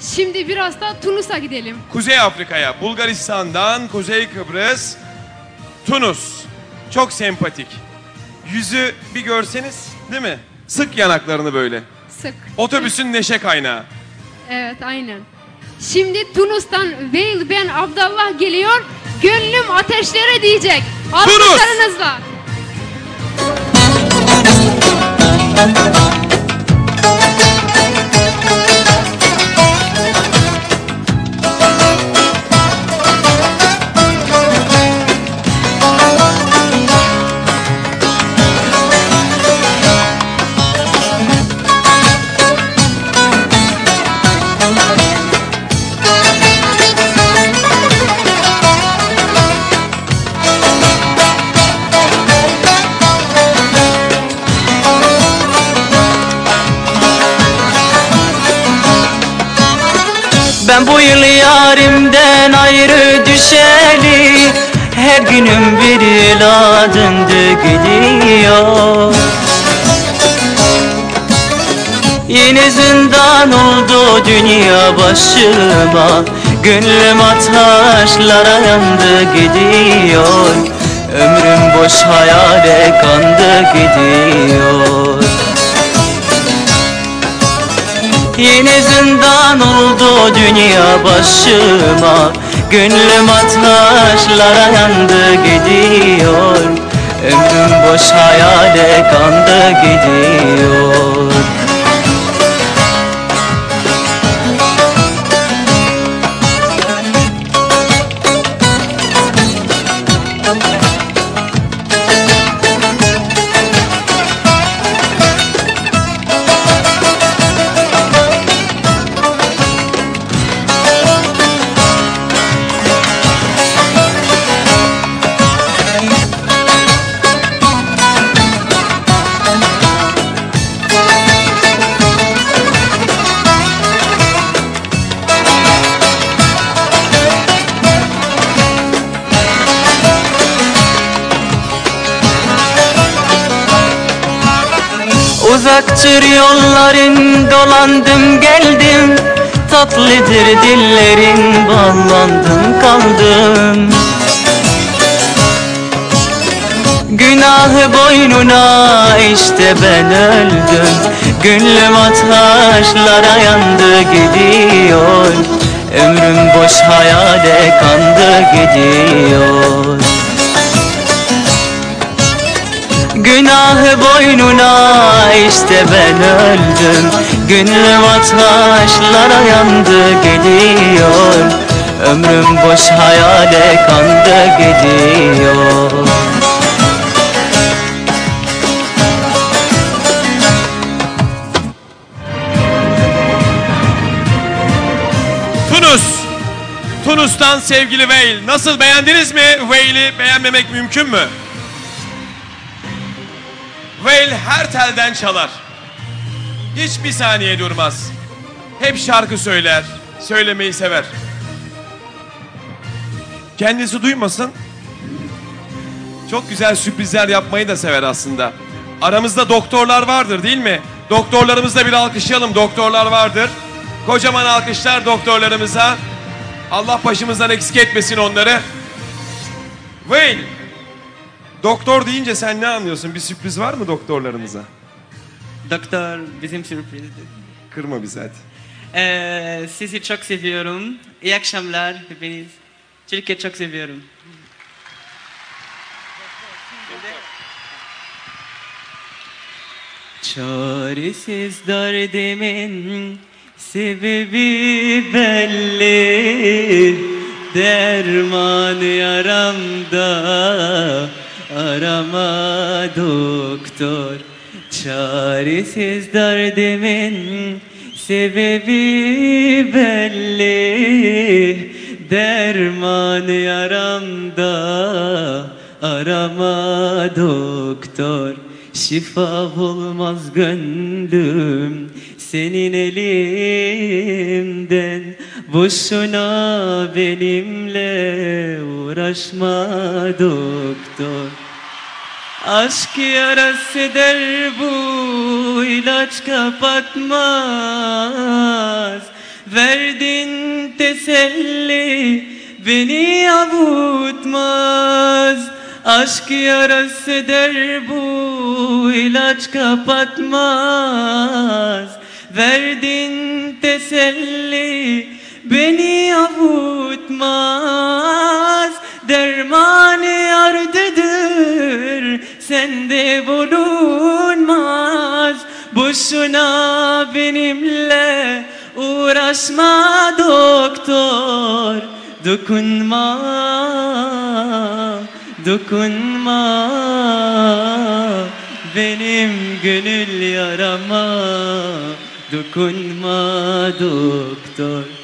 Şimdi biraz da Tunus'a gidelim. Kuzey Afrika'ya, Bulgaristan'dan Kuzey Kıbrıs, Tunus. Çok sempatik. Yüzü bir görseniz değil mi? Sık yanaklarını böyle. Sık. Otobüsün neşe kaynağı. Evet aynen. Şimdi Tunus'tan Veil Ben Abdallah geliyor. Gönlüm ateşlere diyecek. Alkışlarınızla. Ben bu yıl yarimden ayrı düşeli Her günüm bir yıla döndü gidiyor. Yine zindan oldu dünya başıma Gönlüm ateşlara yandı gidiyor. Ömrüm boş hayale kandı gidiyor Yine zindan oldu dünya başıma. Gönlüm ateşlara yandı gidiyor. Ömrüm boş hayale kandı gidiyor Uzaktır yolların dolandım geldim. Tatlıdır dillerin bağlandım kaldım. Günahı boynuna işte ben öldüm. Gönlüm ateşlara yandı gidiyor. Ömrüm boş hayale kandı gidiyor Günahı boynuna işte ben öldüm Gönlüm ateşlara yandı gidiyor Ömrüm boş hayale kandı gidiyor Tunus. Tunus'tan sevgili Veil. Nasıl beğendiniz mi? Veil'i beğenmemek mümkün mü? Veil her telden çalar. Hiçbir saniye durmaz. Hep şarkı söyler. Söylemeyi sever. Kendisi duymasın. Çok güzel sürprizler yapmayı da sever aslında. Aramızda doktorlar vardır değil mi? Doktorlarımızla bir alkışlayalım. Doktorlar vardır. Kocaman alkışlar doktorlarımıza. Allah başımızdan eksik etmesin onları. Wayne. Doktor deyince sen ne anlıyorsun? Bir sürpriz var mı doktorlarımıza? Doktor bizim sürprizdi. Kırma bizi hadi. Ee, sizi çok seviyorum. İyi akşamlar hepiniz. Türkiye çok seviyorum. Çaresiz derdimin sebebi belli Derman yaramda arama doktor Çaresiz derdimin sebebi belli. Derman yaramda arama doktor. Şifa bulmaz gönlüm senin elimden Boşuna benimle uğraşma doktor Aşk yarası yarasıdır bu ilaç kapatmaz. Verdin teselli beni avutmaz. Aşk yarası yarasıdır bu ilaç kapatmaz. Verdin teselli beni avutmaz. Sende bulunmaz. Boşuna benimle uğraşma doktor. Dokunma, dokunma. Benim gönül yarama. Dokunma doktor